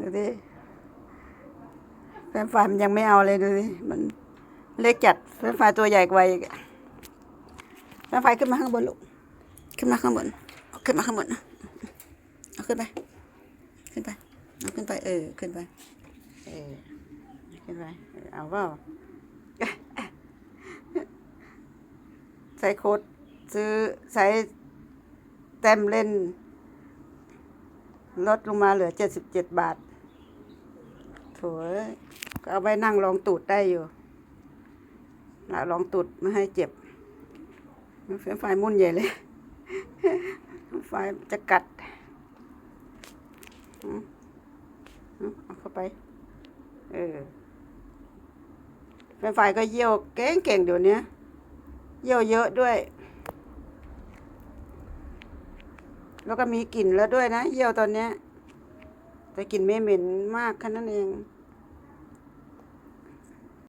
ดูดิแฟนฝ่ายมันยังไม่เอาเลยดูดิมันเล็กจัดแฟนฝ่ายตัวใหญ่กว่าอีกแฟนฝ่ายขึ้นมาข้างบนลูกขึ้นมาข้างบนเอาขึ้นมาข้างบนนะเอาขึ้นไป ขึ้นไปเอาขึ้นไป เออ ขึ้นไปเออขึ้นไปเอาเปล่าใส่โค้ดซื้อใส่แต้มเล่น ลดลงมาเหลือเจ็ดสิบเจ็ดบาท โถเอ้ยก็เอาไว้นั่งรองตูดได้อยู่นะรองตูดไม่ให้เจ็บมันเป็นไฟมุ่นใหญ่เลย ไฟจะกัดอืมอืมเอาเข้าไป เออเป็นไฟก็เยี่ยวเก่งเก่งเดี๋ยวนี้เยี่ยวเยอะด้วย แล้วก็มีกลิ่นแล้วด้วยนะ เยี่ยวตอนเนี้ย แต่กลิ่นไม่เหม็นมากแค่นั้นเอง